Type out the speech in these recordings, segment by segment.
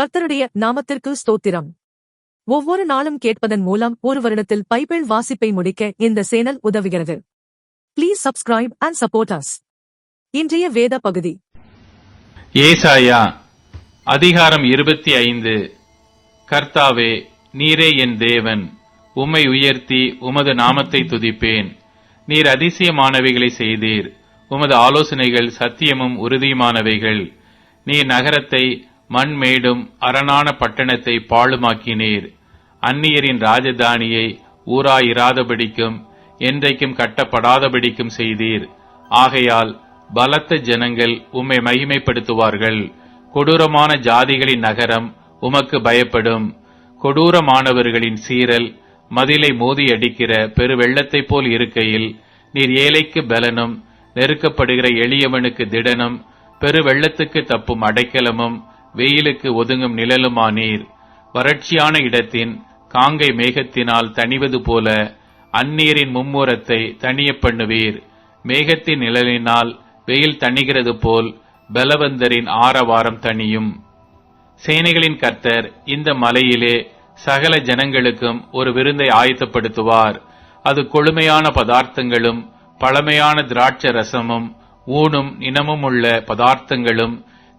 கர்த்தருடைய நாமத்திற்கு ஸ்தோத்திரம். ஒவ்வொரு நாளும் கேட்பதன் மூலம் ஒரு வருடத்தில் பைபிள் வாசிப்பை முடிக்க இந்த சேனல் உதவுகிறது. Please subscribe and support us இன்றைய வேத பகுதி. ஏசாயா அதிகாரம் இருபத்தி ஐந்து. கர்த்தாவே நீரே என் தேவன் உம்மை உயர்த்தி உமது நாமத்தை துதிப்பேன். நீர் அதிசயமானவைகளை செய்தீர் உமது ஆலோசனைகள் சத்தியமும் உறுதியுமானவைகள். நீர் நகரத்தை மண்மேடும் அரணான பட்டணத்தை பாழுமாக்கினீர். அந்நியரின் ராஜதானியை ஊராயிராதபடிக்கும் என்றைக்கும் கட்டப்படாதபடிக்கும் செய்தீர். ஆகையால் பலத்த ஜனங்கள் உம்மை மகிமைப்படுத்துவார்கள். கொடூரமான ஜாதிகளின் நகரம் உமக்கு பயப்படும். கொடூரமானவர்களின் சீரல் மதிலை மோதி அடிக்கிற பெரு வெள்ளத்தைப் போல் இருக்கையில் நீர் ஏழைக்கு பலனும் நெருக்கப்படுகிற எளியவனுக்கு திடனும் பெரு வெள்ளத்துக்கு தப்பும் அடைக்கலமும் வெயிலுக்கு ஒதுங்கும் நிழலுமா நீர்? வறட்சியான இடத்தின் காங்கை மேகத்தினால் தணிவது போல அந்நீரின் மும்முரத்தை தணிய பண்ணுவீர். மேகத்தின் நிழலினால் வெயில் தணிகிறது போல் பலவந்தரின் ஆரவாரம் தணியும். சேனைகளின் கர்த்தர் இந்த மலையிலே சகல ஜனங்களுக்கும் ஒரு விருந்தை ஆயத்தப்படுத்துவார். அது கொழுமையான பதார்த்தங்களும் பழமையான திராட்ச ரசமும் ஊனும் இனமும் உள்ள பதார்த்தங்களும்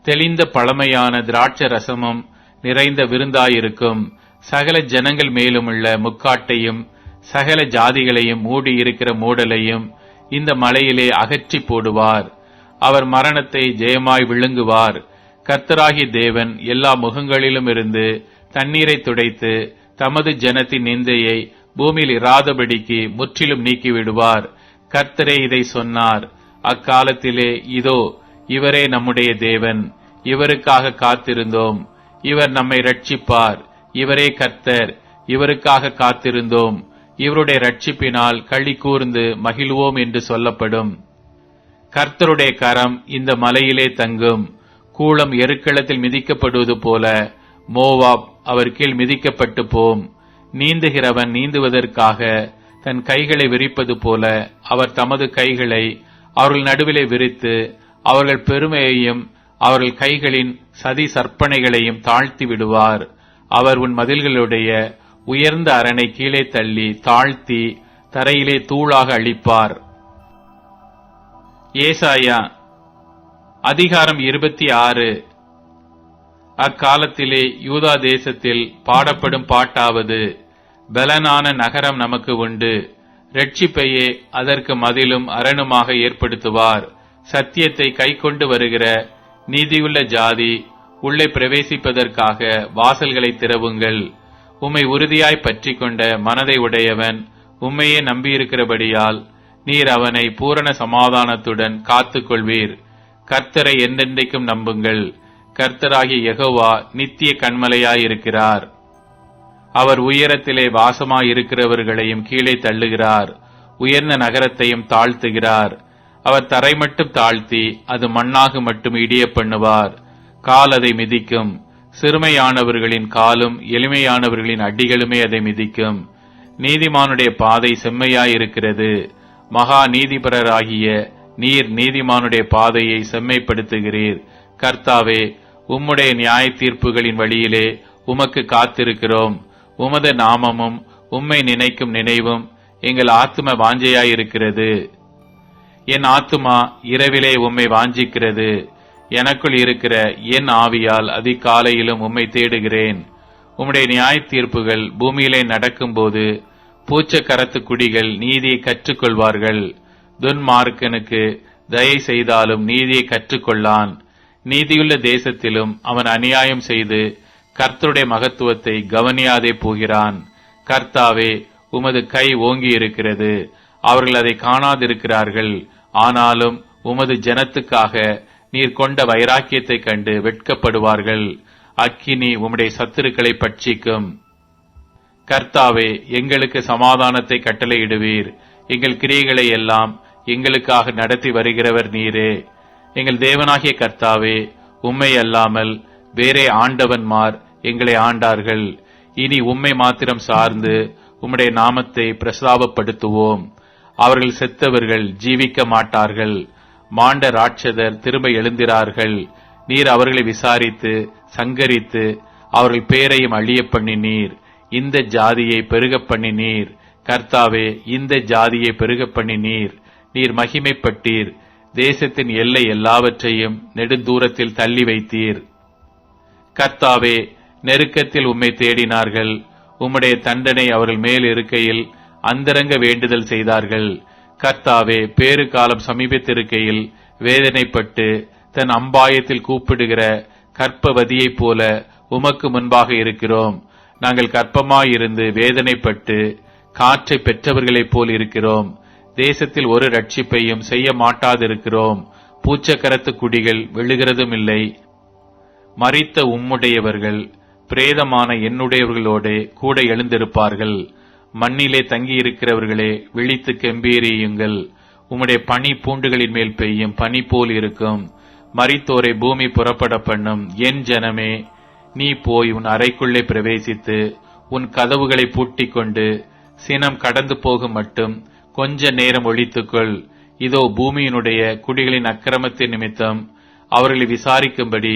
தெளிந்த பழமையான திராட்ச ரசமும் நிறைந்த விருந்தாயிருக்கும். சகல ஜனங்கள் மேலுமுள்ள முக்காட்டையும் சகல ஜாதிகளையும் மூடி இருக்கிற மூடலையும் இந்த மலையிலே அகற்றி போடுவார். அவர் மரணத்தை ஜெயமாய் விழுங்குவார். கர்த்தராகி தேவன் எல்லா முகங்களிலும் இருந்து தண்ணீரை துடைத்து தமது ஜனத்தின் நிந்தையை பூமியில் இராதபடிக்கு முற்றிலும் நீக்கிவிடுவார். கர்த்தரே இதை சொன்னார். அக்காலத்திலே இதோ இவரே நம்முடைய தேவன். இவருக்காக காத்திருந்தோம். இவர் நம்மை ரட்சிப்பார். இவரே கர்த்தர். இவருக்காக காத்திருந்தோம். இவருடைய ரட்சிப்பினால் களி கூர்ந்து மகிழ்வோம் என்று சொல்லப்படும். கர்த்தருடைய கரம் இந்த மலையிலே தங்கும். கூளம் எருக்களத்தில் மிதிக்கப்படுவது போல மோவாப் அவர் கீழ் மிதிக்கப்பட்டு போம். நீந்துகிறவன் நீந்துவதற்காக தன் கைகளை விரிப்பது போல அவர் தமது கைகளை அவர்கள் நடுவிலே விரித்து அவர்கள் பெருமையையும் அவர்கள் கைகளின் சதி சற்பனைகளையும் தாழ்த்தி விடுவார் அவர் உன் மதில்களுடைய உயர்ந்த அரணை கீழே தள்ளி தாழ்த்தி தரையிலே தூளாக அழிப்பார். ஏசாயா அதிகாரம் இருபத்தி ஆறு. அக்காலத்திலே யூதா தேசத்தில் பாடப்படும் பாட்டாவது பலனான நகரம் நமக்கு உண்டு. ரட்சிப்பையே அதற்கு மதிலும் அரணுமாக ஏற்படுத்துவார். சத்தியத்தை கைக்கொண்டு வருகிற நீதியுள்ள ஜாதி உள்ளே பிரவேசிப்பதற்காக வாசல்களை திறவுங்கள். உம்மை உறுதியாய் பற்றி கொண்ட மனதை உடையவன் உம்மையே நம்பியிருக்கிறபடியால் நீர் அவனை பூரண சமாதானத்துடன் காத்துக்கொள்வீர். கர்த்தரை என்றென்றைக்கும் நம்புங்கள். கர்த்தராகிய யகோவா நித்திய கண்மலையாயிருக்கிறார். அவர் உயரத்திலே வாசமாயிருக்கிறவர்களையும் கீழே தள்ளுகிறார். உயர்ந்த நகரத்தையும் தாழ்த்துகிறார். அவர் தரை மட்டும் தாழ்த்தி அது மண்ணாக மட்டும் இடிய பண்ணுவார். கால் அதை மிதிக்கும். சிறுமையானவர்களின் காலும் எளிமையானவர்களின் அடிகளுமே அதை மிதிக்கும். நீதிமானுடைய பாதை செம்மையாயிருக்கிறது. மகா நீதிபரராகிய நீர் நீதிமானுடைய பாதையை செம்மைப்படுத்துகிறீர். கர்த்தாவே உம்முடைய நியாய தீர்ப்புகளின் வழியிலே உமக்கு காத்திருக்கிறோம். உமது நாமமும் உம்மை நினைக்கும் நினைவும் எங்கள் ஆத்ம வாஞ்சையாயிருக்கிறது. என் ஆத்துமா இரவிலே உம்மை வாஞ்சிக்கிறது. எனக்குள் இருக்கிற என் ஆவியால் அதிகாலையிலும் உம்மை தேடுகிறேன். உம்முடைய நியாய தீர்ப்புகள் பூமியிலே நடக்கும்போது பூச்ச கரத்து குடிகள் நீதியை கற்றுக்கொள்வார்கள். துன்மார்க்கனுக்கு தயை செய்தாலும் நீதியை கற்றுக்கொள்ளான். நீதியுள்ள தேசத்திலும் அவன் அநியாயம் செய்து கர்த்தருடைய மகத்துவத்தை கவனியாதே போகிறான். கர்த்தாவே உமது கை ஓங்கி இருக்கிறது அவர்கள் அதை காணாதிருக்கிறார்கள். ஆனாலும் உமது ஜனத்துக்காக நீர் கொண்ட வைராக்கியத்தைக் கண்டு வெட்கப்படுவார்கள். அக்கினி உம்முடைய சத்துருக்களை பட்சிக்கும். கர்த்தாவே எங்களுக்கு சமாதானத்தை கட்டளையிடுவீர். எங்கள் கிரியைகளை எல்லாம் எங்களுக்காக நடத்தி வருகிறவர் நீரே. எங்கள் தேவனாகிய கர்த்தாவே உம்மை அல்லாமல் வேறே ஆண்டவன்மார் எங்களை ஆண்டார்கள். இனி உம்மை மாத்திரம் சார்ந்து உம்முடைய நாமத்தை பிரஸ்தாபப்படுத்துவோம் அவர்கள் செத்தவர்கள் ஜீவிக்க மாட்டார்கள். மாண்ட ராட்சதர் திரும்ப எழுந்திரார்கள். நீர் அவர்களை விசாரித்து சங்கரித்து அவர்கள் பேரையும் அழிய பண்ணினீர். இந்த ஜாதியை பெருகப் பண்ணினீர். கர்த்தாவே இந்த ஜாதியை பெருகப் பண்ணினீர். நீர் மகிமைப்பட்டீர். தேசத்தின் எல்லை எல்லாவற்றையும் நெடுந்தூரத்தில் தள்ளி வைத்தீர். கர்த்தாவே நெருக்கத்தில் உம்மை தேடினார்கள். உம்முடைய தண்டனை அவர்கள் மேல் இருக்கையில் அந்தரங்க வேண்டுதல் செய்தார்கள். கர்த்தாவே பேறு காலம் சமீபத்திருக்கையில் வேதனைப்பட்டு தன் அம்பாயத்தில் கூப்பிடுகிற கற்பவதியைப் போல உமக்கு முன்பாக இருக்கிறோம். நாங்கள் கற்பமாயிருந்து வேதனைப்பட்டு காற்றை பெற்றவர்களைப் போல் இருக்கிறோம். தேசத்தில் ஒரு ரட்சிப்பையும் செய்ய மாட்டாதிருக்கிறோம். பூச்சக்கரத்து குடிகள் விழுகிறதும் இல்லை மறித்த உம்முடையவர்கள் பிரேதமான என்னுடையவர்களோடு கூட எழுந்திருப்பார்கள். மண்ணிலே தங்கியிருக்கிறவர்களே விழித்து கெம்பீரியுங்கள் உம்முடைய பனி பூண்டுகளின் மேல் பெய்யும் பனி போல் இருக்கும். மரித்தோரை பூமி புறப்பட பண்ணும். என் ஜனமே நீ போய் உன் அறைக்குள்ளே பிரவேசித்து உன் கதவுகளை பூட்டிக் கொண்டு சினம் கடந்து போகும் மட்டும் கொஞ்ச நேரம் ஒழித்துக்கொள். இதோ பூமியினுடைய குடிகளின் அக்கிரமத்தின் நிமித்தம் அவர்களை விசாரிக்கும்படி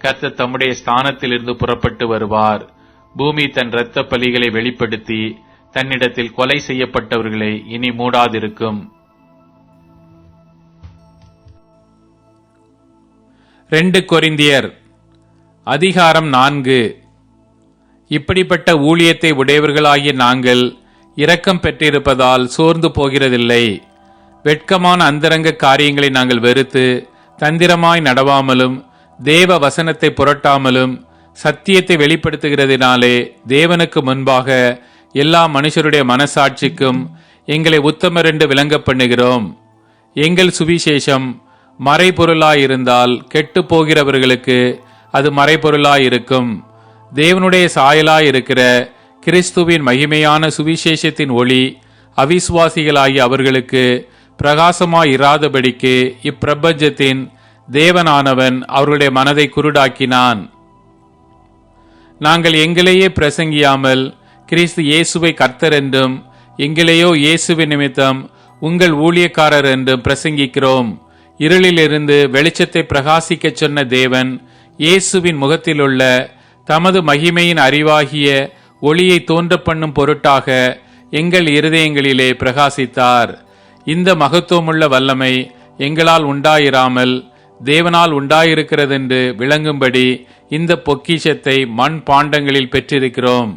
கத்த தம்முடைய ஸ்தானத்திலிருந்து புறப்பட்டு வருவார். பூமி தன் இரத்த பலிகளை வெளிப்படுத்தி தன்னிடத்தில் கொலை செய்யப்பட்டவர்களை இனி மூடாதிருக்கும். ரெண்டு கொரிந்தியர் அதிகாரம் நான்கு. இப்படிப்பட்ட ஊழியத்தை உடையவர்களாகிய நாங்கள் இரக்கம் பெற்றிருப்பதால் சோர்ந்து போகிறதில்லை. வெட்கமான அந்தரங்க காரியங்களை நாங்கள் வெறுத்து தந்திரமாய் நடவாமலும் தேவ வசனத்தை புரட்டாமலும் சத்தியத்தை வெளிப்படுத்துகிறதினாலே தேவனுக்கு முன்பாக எல்லா மனுஷருடைய மனசாட்சிக்கும் எங்களை உத்தமரென்று விளங்க பண்ணுகிறோம். எங்கள் சுவிசேஷம் மறைபொருளாயிருந்தால் கெட்டு போகிறவர்களுக்கு அது மறைபொருளாயிருக்கும். தேவனுடைய சாயலாயிருக்கிற கிறிஸ்துவின் மகிமையான சுவிசேஷத்தின் ஒளி அவிசுவாசிகளாகிய அவர்களுக்கு பிரகாசமாயிராதபடிக்கு இப்பிரபஞ்சத்தின் தேவனானவன் அவர்களுடைய மனதை குருடாக்கினான். நாங்கள் எங்களையே பிரசங்கியாமல் கிறிஸ்து இயேசுவை கர்த்தர் என்றும் எங்களையோ இயேசுவின் நிமித்தம் உங்கள் ஊழியக்காரர் என்றும் பிரசங்கிக்கிறோம். இருளிலிருந்து வெளிச்சத்தை பிரகாசிக்கச் சொன்ன தேவன் இயேசுவின் முகத்திலுள்ள தமது மகிமையின் அறிவாகிய ஒளியை தோன்ற பண்ணும் பொருட்டாக எங்கள் இருதயங்களிலே பிரகாசித்தார். இந்த மகத்துவமுள்ள வல்லமை எங்களால் உண்டாயிராமல் தேவனால் உண்டாயிருக்கிறதென்று விளங்கும்படி இந்த பொக்கிஷத்தை மண் பாண்டங்களில் பெற்றிருக்கிறோம்.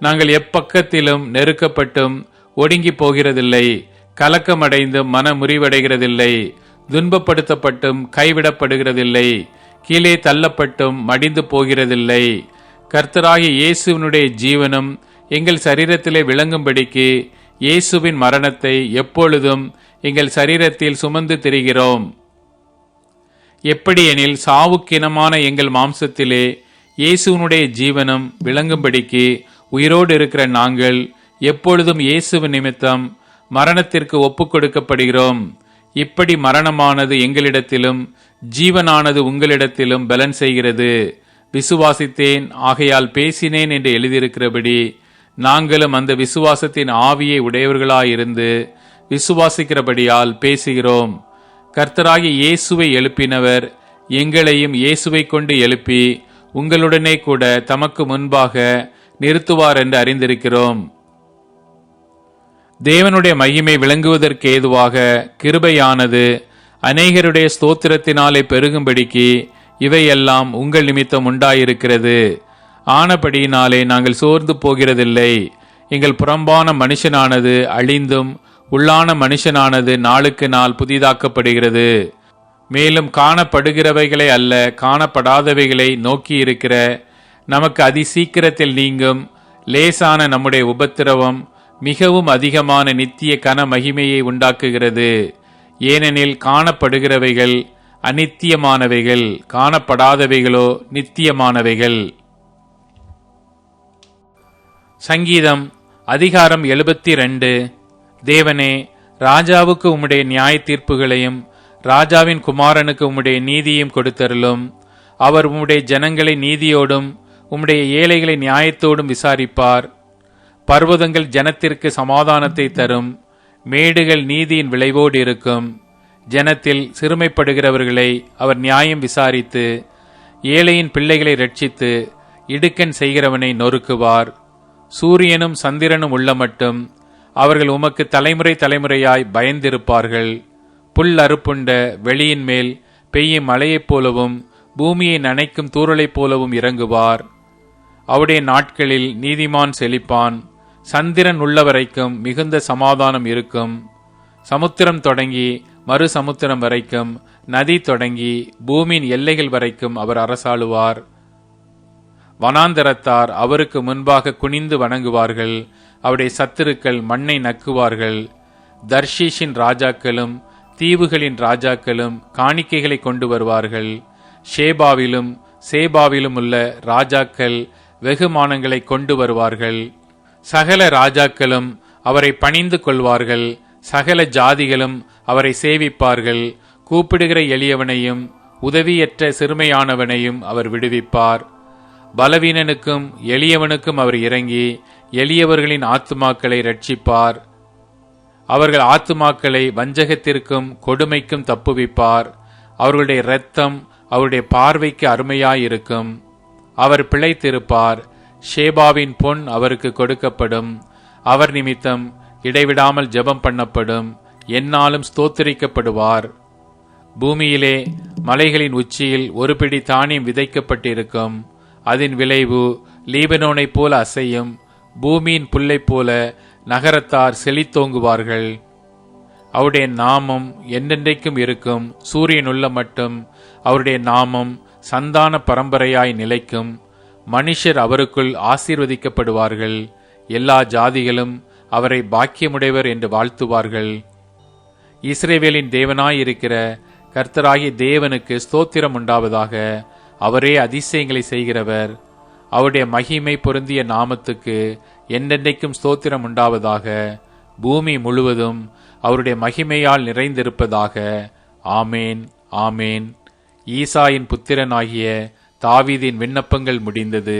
நாங்கள் எப்பக்கத்திலும் நெருக்கப்பட்டும் ஒடுங்கி போகிறதில்லை கலக்கமடைந்தும் மன முறிவடைகிறதில்லை துன்பப்படுத்தப்பட்டும் கைவிடப்படுகிறதில்லை கீழே தள்ளப்பட்டும் மடிந்து போகிறதில்லை. கர்த்தராகிய இயேசுவினுடைய ஜீவனம் எங்கள் சரீரத்திலே விளங்கும்படிக்கு இயேசுவின் மரணத்தை எப்பொழுதும் எங்கள் சரீரத்தில் சுமந்து திரிகிறோம். எப்படியெனில் சாவுக்கினமான எங்கள் மாம்சத்திலே இயேசுவனுடைய ஜீவனம் விளங்கும்படிக்கு உயிரோடு இருக்கிற நாங்கள் எப்பொழுதும் இயேசுவின் நிமித்தம் மரணத்திற்கு ஒப்புக்கொடுக்கப்படுகிறோம். இப்படி மரணமானது எங்களிடத்திலும் ஜீவனானது உங்களிடத்திலும் பலன் செய்கிறது. விசுவாசித்தேன் ஆகையால் பேசினேன் என்று எழுதியிருக்கிறபடி நாங்களும் அந்த விசுவாசத்தின் ஆவியை உடையவர்களாயிருந்து விசுவாசிக்கிறபடியால் பேசுகிறோம். கர்த்தராகி இயேசுவை எழுப்பினவர் எங்களையும் இயேசுவை கொண்டு எழுப்பி உங்களுடனே கூட தமக்கு முன்பாக நிறுத்துவார் என்று அறிந்திருக்கிறோம். தேவனுடைய மையமை விளங்குவதற்கு ஏதுவாக கிருபையானது அநேகருடைய ஸ்தோத்திரத்தினாலே பெருகும்படிக்கு இவையெல்லாம் உங்கள் நிமித்தம் உண்டாயிருக்கிறது. ஆனபடியினாலே நாங்கள் சோர்ந்து போகிறதில்லை. எங்கள் புறம்பான மனுஷனானது அழிந்தும் உள்ளான மனுஷனானது நாளுக்கு நாள் புதிதாக்கப்படுகிறது. மேலும் காணப்படுகிறவைகளை அல்ல காணப்படாதவைகளை நோக்கி இருக்கிற நமக்கு அதிசீக்கிரத்தில் நீங்கும் லேசான நம்முடைய உபத்திரவம் மிகவும் அதிகமான நித்திய கன மகிமையை உண்டாக்குகிறது. ஏனெனில் காணப்படுகிறவைகள் அநித்தியமானவைகள் காணப்படாதவைகளோ நித்தியமானவைகள். சங்கீதம் அதிகாரம் எழுபத்தி ரெண்டு தேவனே ராஜாவுக்கு உம்முடைய நியாய தீர்ப்புகளையும் ராஜாவின் குமாரனுக்கு உம்முடைய நீதியையும் கொடுத்தருளும். அவர் உம்முடைய ஜனங்களை நீதியோடும் உம்முடைய ஏழைகளை நியாயத்தோடும் விசாரிப்பார். பர்வதங்கள் ஜனத்திற்கு சமாதானத்தை தரும். மேடுகள் நீதியின் விளைவோடு இருக்கும். ஜனத்தில் சிறுமைப்படுகிறவர்களை அவர் நியாயம் விசாரித்து ஏழையின் பிள்ளைகளை ரட்சித்து இடுக்கன் செய்கிறவனை நொறுக்குவார். சூரியனும் சந்திரனும் உள்ள மட்டும் அவர்கள் உமக்கு தலைமுறை தலைமுறையாய் பயந்திருப்பார்கள். புல் அறுப்புண்ட வெளியின் மேல் பெய்யும் மழையைப் போலவும் பூமியை நனைக்கும் தூறலைப் போலவும் இறங்குவார். அவருடைய நாட்களில் நீதிமான் செழிப்பான். சந்திரன் உள்ளவரைக்கும் மிகுந்த சமாதானம் இருக்கும். சமுத்திரம் தொடங்கி மறு சமுத்திரம் வரைக்கும் நதி தொடங்கி பூமியின் எல்லைகள் வரைக்கும் அவர் அரசாளுவார். வனாந்தரத்தார் அவருக்கு முன்பாக குனிந்து வணங்குவார்கள். அவருடைய சத்துருக்கள் மண்ணை நக்குவார்கள். தர்ஷீஷின் ராஜாக்களும் தீவுகளின் ராஜாக்களும் காணிக்கைகளை கொண்டு வருவார்கள். ஷேபாவிலும் சேபாவிலும் உள்ள ராஜாக்கள் வெகுமானங்களை கொண்டு வருவார்கள். சகல ராஜாக்களும் அவரை பணிந்து கொள்வார்கள். சகல ஜாதிகளும் அவரை சேவிப்பார்கள். கூப்பிடுகிற எளியவனையும் உதவியற்ற சிறுமையானவனையும் அவர் விடுவிப்பார். பலவீனனுக்கும் எளியவனுக்கும் அவர் இறங்கி எளியவர்களின் ஆத்துமாக்களை ரட்சிப்பார் அவர்கள் ஆத்துமாக்களை வஞ்சகத்திற்கும் கொடுமைக்கும் தப்புவிப்பார். அவர்களுடைய இரத்தம் அவருடைய பார்வைக்கு அருமையாயிருக்கும். அவர் பிழைத்திருப்பார். ஷேபாவின் பொன் அவருக்கு கொடுக்கப்படும். அவர் நிமித்தம் இடைவிடாமல் ஜெபம் பண்ணப்படும். என்னாலும் ஸ்தோத்திரிக்கப்படுவார். பூமியிலே மலைகளின் உச்சியில் ஒரு பிடி தானியம் விதைக்கப்பட்டிருக்கும். அதன் விளைவு லீபனோனைப் போல அசையும். பூமியின் புல்லைப் போல நகரத்தார் செழித்தோங்குவார்கள். அவருடைய நாமம் என்றென்றைக்கும் இருக்கும். சூரியன் உள்ள மட்டும் அவருடைய நாமம் சந்தான பரம்பரையாய் நிலைக்கும் மனுஷர் அவருக்குள் ஆசீர்வதிக்கப்படுவார்கள் எல்லா ஜாதிகளும் அவரை பாக்கியமுடையவர் என்று வாழ்த்துவார்கள். இஸ்ரேவேலின் தேவனாயிருக்கிற கர்த்தராகிய தேவனுக்கு ஸ்தோத்திரம் உண்டாவதாக அவரே அதிசயங்களை செய்கிறவர். அவருடைய மகிமை பொருந்திய நாமத்துக்கு என்றென்றைக்கும் ஸ்தோத்திரம் உண்டாவதாக பூமி முழுவதும் அவருடைய மகிமையால் நிறைந்திருப்பதாக. ஆமேன் ஆமேன். ஈசாயின் புத்திரனாகிய தாவீதின் விண்ணப்பங்கள் முடிந்தது.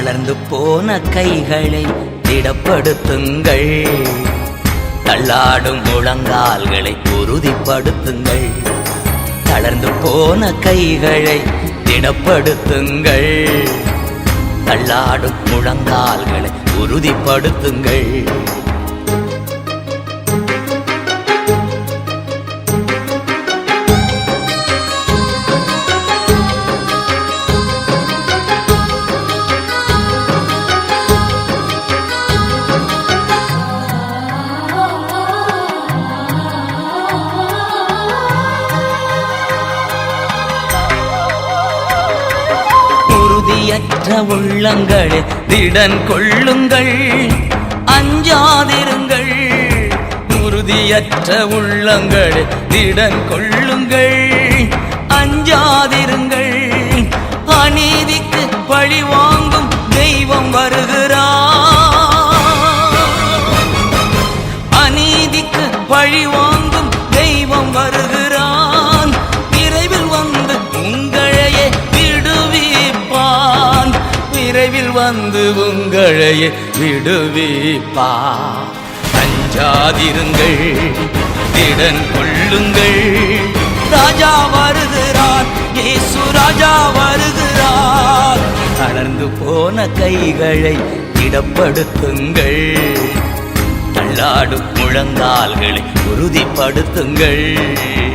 தளர்ந்து போன கைகளை திடப்படுத்துங்கள். தள்ளாடும் முழங்கால்களை உறுதிப்படுத்துங்கள். தளர்ந்து போன கைகளை திடப்படுத்துங்கள். தள்ளாடும் முழங்கால்களை உறுதிப்படுத்துங்கள். உறுதியற்ற திடன் கொள்ளுங்கள். அஞ்சாதிருங்கள். உறுதியற்ற உள்ளங்களில் திடன் கொள்ளுங்கள். அஞ்சாதிருங்கள். அநீதிக்கு பழி வாங்கும் தெய்வம் வருகிறது. வந்து உங்களையே விடுவிப்பா. அஞ்சாதிருங்கள் திடன் கொள்ளுங்கள். ராஜா வருகிறார் இயேசு ராஜா வருகிறார். தளர்ந்து போன கைகளை திடப்படுத்துங்கள். தள்ளாடும் முழங்கால்களை உறுதிப்படுத்துங்கள்.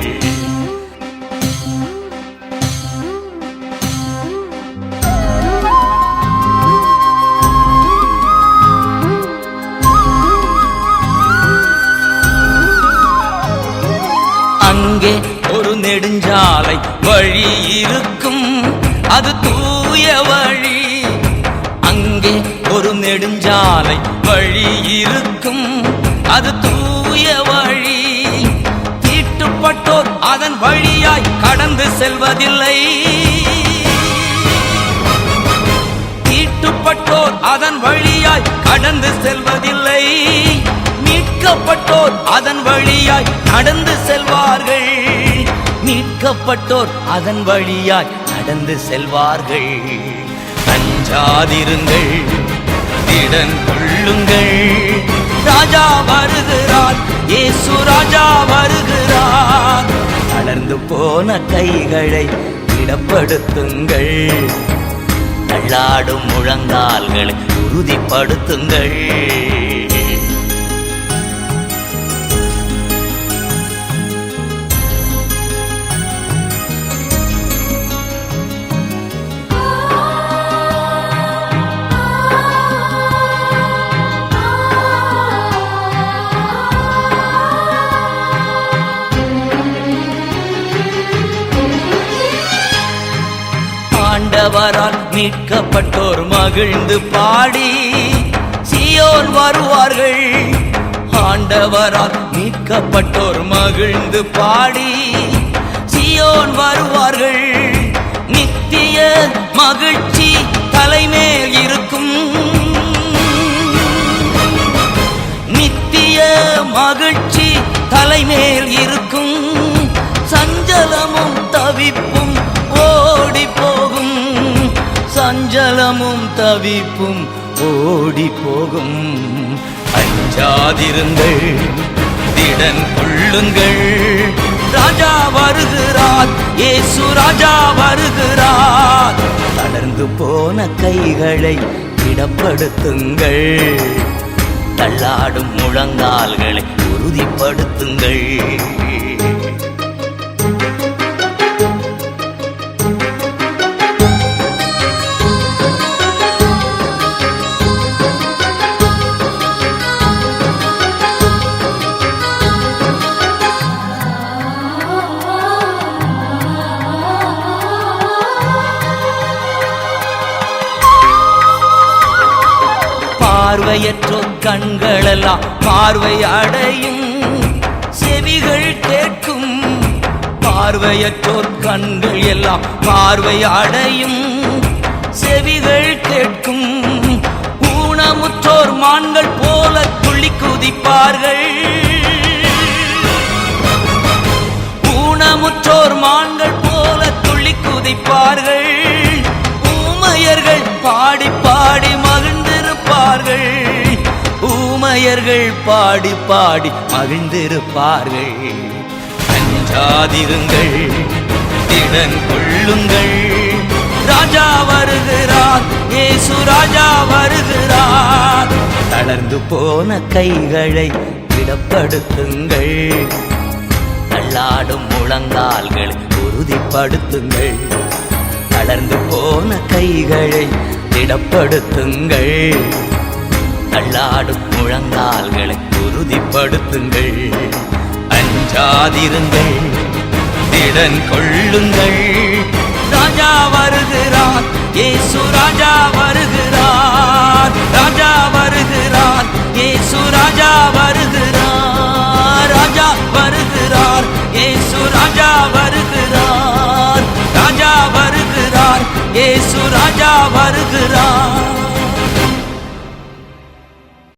அது தூய வழி. அங்கே ஒரு நெடுஞ்சாலை வழி இருக்கும். அது தூய வழி. தீட்டுப்பட்டோர் அதன் வழியாய் கடந்து செல்வதில்லை. தீட்டுப்பட்டோர் மீட்கப்பட்டோர் அதன் வழியாய் கடந்து செல்வதில்லை. மீட்கப்பட்டோர் அதன் வழியாய் நடந்து செல்வார்கள். மீட்கப்பட்டோர் அதன் வழியாய் கடந்து செல்வார்கள். அஞ்சாதிருங்கள் திடன் கொள்ளுங்கள். ராஜா வருகிறார் இயேசு ராஜா வருகிறார். தளர்ந்து போன கைகளை இடப்படுத்துங்கள் தள்ளாடும் முழங்கால்களை உறுதிப்படுத்துங்கள். மீட்கப்பட்டோர் மகிழ்ந்து பாடி சியோன் வருவார்கள். ஆண்டவரால் மீட்கப்பட்டோர் மகிழ்ந்து பாடி சியோன் வருவார்கள். நித்திய மகிழ்ச்சி தலைமேல் இருக்கும். நித்திய மகிழ்ச்சி தலைமேல் இருக்கும். சஞ்சலமும் தவிப்பும் சஞ்சலமும் தவிப்பும் ஓடி போகும். அஞ்சாதிருங்கள் திடன் கொள்ளுங்கள். ராஜா வருகிறார் ஏசு ராஜா வருகிறார். தளர்ந்து போன கைகளை இடப்படுத்துங்கள் தள்ளாடும் முழங்கால்களை உறுதிப்படுத்துங்கள். பார்வையற்றோர் கண்களெல்லாம் பார்வை அடையும். செவிகள் கேட்கும். பார்வையற்றோர் கண்கள் எல்லாம் பார்வை அடையும். செவிகள் கேட்கும். ஊனமுற்றோர் மான்கள் போல துள்ளி குதிப்பார்கள். ஊனமுற்றோர் மான்கள் போல துள்ளி குதிப்பார்கள். ஊமையர்கள் பாடி பாடி மகிழ்ந்திருப்பார்கள் ஊமையர்கள் பாடி பாடி மகிழ்ந்திருப்பார்கள். அஞ்சாதிருங்கள் திடன் கொள்ளுங்கள். ராஜா வருகிறார் ஏசு ராஜா வருகிறார். தளர்ந்து போன கைகளை திடப்படுத்துங்கள். தள்ளாடும் முழங்கால்களை உறுதிப்படுத்துங்கள். தளர்ந்து போன கைகளை திடப்படுத்துங்கள். தள்ளாடும் முழங்கால்களை உறுதிப்படுத்துங்கள் அஞ்சாதிருங்கள் திடன் கொள்ளுங்கள். ராஜா வருகிறார் ஏசு ராஜா வருகிறார். ராஜா வருகிறார் ஏசு ராஜா வருகிறார்.